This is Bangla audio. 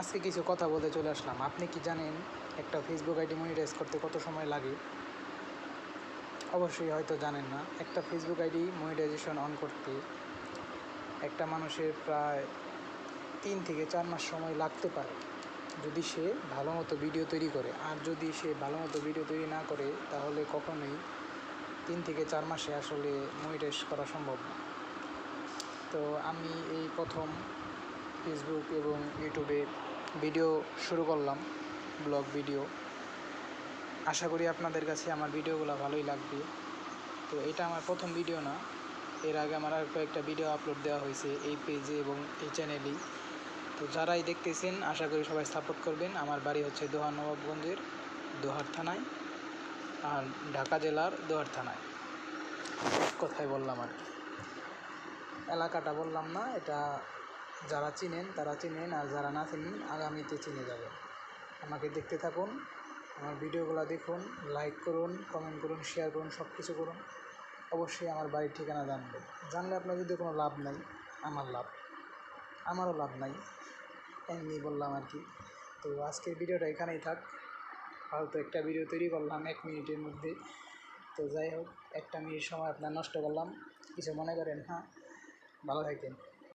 আজকে কিছু কথা বলতে চলে আসলাম। আপনি কি জানেন, একটা ফেসবুক আইডি মনিটাইজ করতে কত সময় লাগে? অবশ্যই হয়তো জানেন না। একটা ফেসবুক আইডি মনিটাইজেশন অন করতে একটা মানুষের প্রায় তিন থেকে চার মাস সময় লাগতে পারে। যদি সে ভালো মতো ভিডিও তৈরি করে। আর যদি সে ভালো মতো ভিডিও তৈরি না করে, তাহলে কখনোই তিন থেকে চার মাসে আসলে মনিটাইজ করা সম্ভব না। তো আমি এই প্রথম ফেসবুক এবং ইউটিউবে ভিডিও শুরু করলাম ব্লগ ভিডিও আশা করি আপনাদের কাছে আমার ভিডিওগুলো ভালোই লাগবে। তো এটা আমার প্রথম ভিডিও না, এর আগে আমার আর কয়েকটা ভিডিও আপলোড দেওয়া হয়েছে এই পেজে এবং এই চ্যানেলেই তো যারাই দেখতেছেন, আশা করি সবাই সাপোর্ট করবেন। আমার বাড়ি হচ্ছে দোহার নবাবগঞ্জের দোহার থানায় আর ঢাকা জেলার দোহার থানায়। কথায় বললাম আর কি। এলাকাটা বললাম না, এটা যারা চিনেন, তারা চিনেন আর যারা না চিনেন, আগামীতে চিনে যাবেন আমাকে দেখতে থাকুন, আমার ভিডিওগুলো দেখুন লাইক করুন কমেন্ট করুন শেয়ার করুন সব কিছু করুন। অবশ্যই আমার বাড়ির ঠিকানা জানবেন জানলে আপনার যদি কোনো লাভ নাই, আমার লাভ। আমারও লাভ নাই, এমনি বললাম আর কি। তো আজকের ভিডিওটা এখানেই থাক। হয়তো একটা ভিডিও তৈরি করলাম এক মিনিটের মধ্যে। তো যাই হোক, একটা মিনিট সময় আপনার নষ্ট করলাম। কিছু মনে করেন হ্যাঁ? ভালো থাকেন।